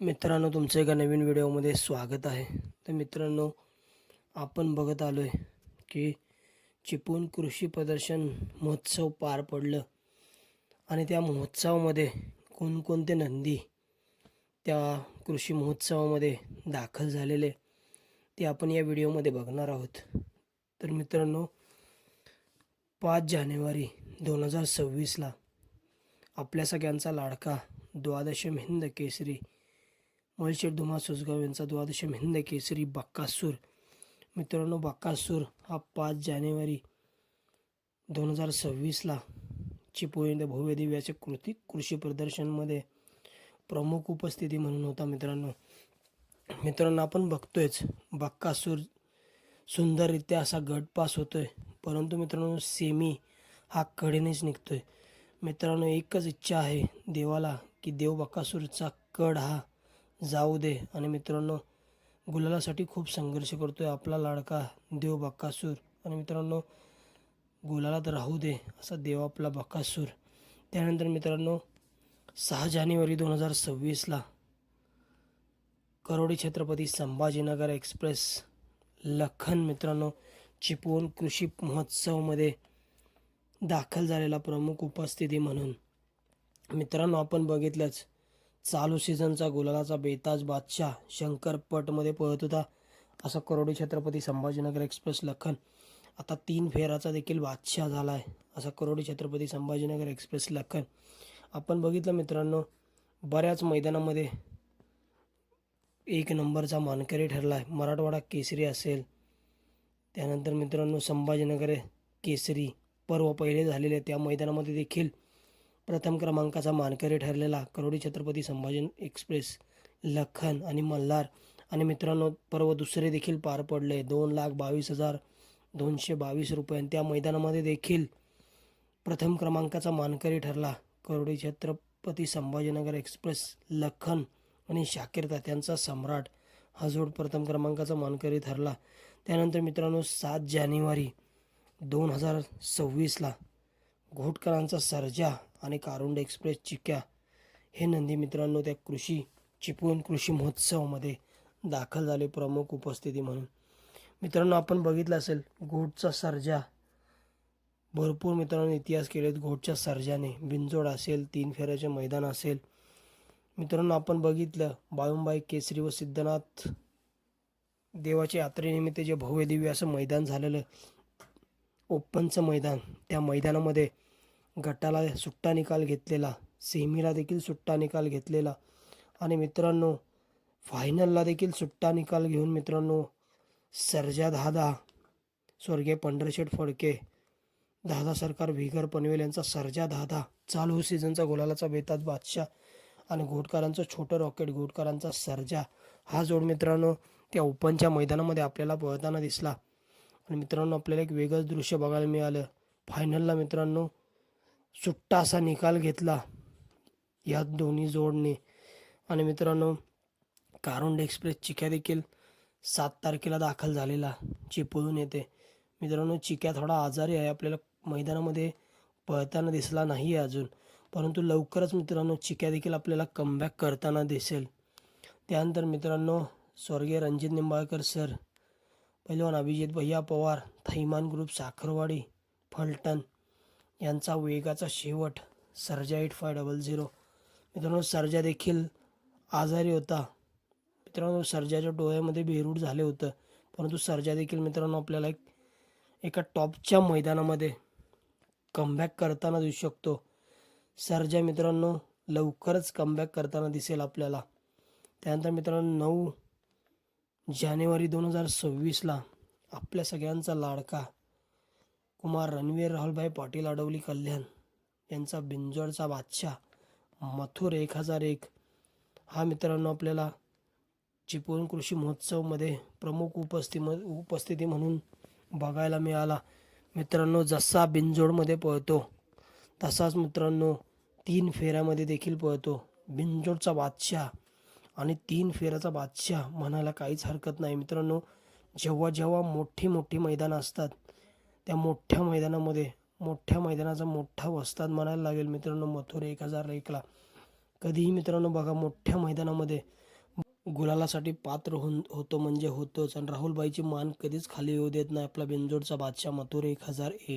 मित्रांनो तुमचं एका नवीन व्हिडिओमध्ये स्वागत आहे. तर मित्रांनो आपण बघत आलो आहे की चिपळूण कृषी प्रदर्शन महोत्सव पार पडलं आणि त्या महोत्सवामध्ये कोणकोणते नंदी त्या कृषी महोत्सवामध्ये दाखल झालेले ते आपण या व्हिडिओमध्ये बघणार आहोत. तर मित्रांनो पाच जानेवारी दोन हजार सव्वीसला आपल्या सगळ्यांचा लाडका द्वादश हिंद केसरी मलशेठ धुमा सुसगाव यांचा द्वादशम हिंद केसरी बक्कासूर मित्रांनो बक्कासूर हा पाच जानेवारी दोन हजार सव्वीसला चिपोळी भव्य दिव्याच्या कृती कृषी प्रदर्शनमध्ये प्रमुख उपस्थिती म्हणून होता मित्रांनो. मित्रांनो आपण बघतोयच बक्कासूर सुंदररित्या असा गट पास होतोय. परंतु मित्रांनो सेमी हा कडेनेच निघतोय. मित्रांनो एकच इच्छा आहे देवाला की देव बक्कासूरचा कड हा जाऊ दे. आणि मित्रांनो गुलालासाठी खूप संघर्ष करतोय आपला लाडका देव बक्कासूर आणि मित्रांनो गुलालात राहू दे असा देव आपला बक्कासूर त्यानंतर मित्रांनो सहा जानेवारी दोन हजार सव्वीसला करोडी छत्रपती संभाजीनगर एक्सप्रेस लखन मित्रांनो चिपळूण कृषी महोत्सवमध्ये दाखल झालेला प्रमुख उपस्थिती म्हणून. मित्रांनो आपण बघितलंच चालू सीझनचा गुलालाचा बेताज बादशाह शंकरपटमध्ये पळत होता. असा करोडी छत्रपती संभाजीनगर एक्सप्रेस लखन. आता तीन फेराचा देखील बादशाह झाला आहे असा करोडी छत्रपती संभाजीनगर एक्सप्रेस लखन. आपण बघितलं मित्रांनो बऱ्याच मैदानामध्ये एक नंबरचा मानकरी ठरला आहे मराठवाडा केसरी असेल. त्यानंतर मित्रांनो संभाजीनगर केसरी पर्व पहिले झालेले त्या मैदानामध्ये देखील प्रथम क्रमांकाचा मानकरी ठरलेला करोडी छत्रपती संभाजी एक्सप्रेस लखन आणि मल्हार. आणि मित्रांनो पर्व दुसरे देखील पार पडले. दोन लाख बावीस हजार दोनशे बावीस रुपये. आणि त्या मैदानामध्ये देखील प्रथम क्रमांकाचा मानकरी ठरला. करोडी छत्रपती संभाजीनगर एक्सप्रेस लखन आणि शाकीर तात्यांचा सम्राट हा जोड प्रथम क्रमांकाचा मानकरी ठरला. त्यानंतर मित्रांनो सात जानेवारी दोन हजार सव्वीसला घोटकरांचा सर्जा आणि कारुंड एक्सप्रेस चिक्या हे नंदी मित्रांनो त्या कृषी चिपळूण कृषी महोत्सवामध्ये दाखल झाले प्रमुख उपस्थिती म्हणून. मित्रांनो आपण बघितलं असेल घोटचा सर्जा. भरपूर मित्रांनो इतिहास केलेत घोटच्या सर्जाने. बिंजोड असेल तीन फेऱ्याचे मैदान असेल. मित्रांनो आपण बघितलं बाळुंबाई केसरी व सिद्धनाथ देवाच्या यात्रेनिमित्त जे भव्य दिव्य असं मैदान झालेलं ओपनचं मैदान. त्या मैदानामध्ये गटाला सुट्टा निकाल घेतलेला सेमीला देखील सुट्टा निकाल घेतलेला. आणि मित्रांनो फायनलला देखील सुट्टा निकाल घेऊन मित्रांनो सर्जा दहादा स्वर्गीय पंढरशेठ फडके दादा सरकार विगर पनवेल यांचा सर्जा दादा चालू सीझनचा गोलालाचा बेतात बादशाह आणि घोटकरांचं छोटं रॉकेट घोटकरांचा सर्जा. हा जोड मित्रांनो त्या ओपनच्या मैदानामध्ये आपल्याला पळताना दिसला. आणि मित्रांनो आपल्याला एक वेगळंच दृश्य बघायला मिळालं. फायनलला मित्रांनो सुट्टा असा निकाल घेतला या दोन्ही जोडने. आणि मित्रांनो कारुंड एक्सप्रेस चिक्या देखील सात तारखेला दाखल झालेला चिपळून येते. मित्रांनो चिक्या थोडा आजारी आहे आपल्याला मैदानामध्ये पळताना दिसला नाही आहे अजून. परंतु लवकरच मित्रांनो चिक्या देखील आपल्याला कमबॅक करताना दिसेल. त्यानंतर मित्रांनो स्वर्गीय रणजित निंबाळकर सर पहिलवान अभिजित भैया पवार थैमान ग्रुप साखरवाडी फलटण यांचा वेगाचा शेवट Sarja eight five double zero. मित्रांनो सर्जा देखील आजारी होता. मित्रांनो सर्जाच्या डोळ्यामध्ये बेरूड झाले होतं. परंतु सर्जा देखील मित्रांनो आपल्याला एक एका टॉपच्या मैदानामध्ये कमबॅक करताना दिसू शकतो. सर्जा मित्रांनो लवकरच कमबॅक करताना दिसेल आपल्याला. त्यानंतर मित्रांनो नऊ जानेवारी दोन हजार सव्वीसला आपल्या सगळ्यांचा लाडका कुमार रणवीर राहुलभाई पाटील अडवली कल्याण यांचा बिंजोडचा बादशाह मथुर एक हजार एक. हा मित्रांनो आपल्याला चिपळूण कृषी महोत्सवमध्ये प्रमुख उपस्थिती उपस्थिती म्हणून बघायला मिळाला. मित्रांनो जसा बिंजोडमध्ये पळतो तसाच मित्रांनो तीन फेऱ्यामध्ये देखील पळतो. बिंजोडचा बादशाह आणि तीन फेऱ्याचा बादशाह म्हणायला काहीच हरकत नाही. मित्रांनो जेव्हा जेव्हा मोठी मोठी मैदानं असतात त्या मोठ्या मैदानामध्ये मोठ्या मैदानाचा मोठा वस्ताद म्हणायला लागेल. मित्रांनो मथुर एक हजार एकला. कधीही मित्रांनो बघा मोठ्या मैदानामध्ये गुलालासाठी पात्र होऊन होतो म्हणजे होतोच. आणि राहुलबाईची मान कधीच खाली येऊ देत नाही. आपला बेंजोडचा बादशाह मथुर एक हजार एक.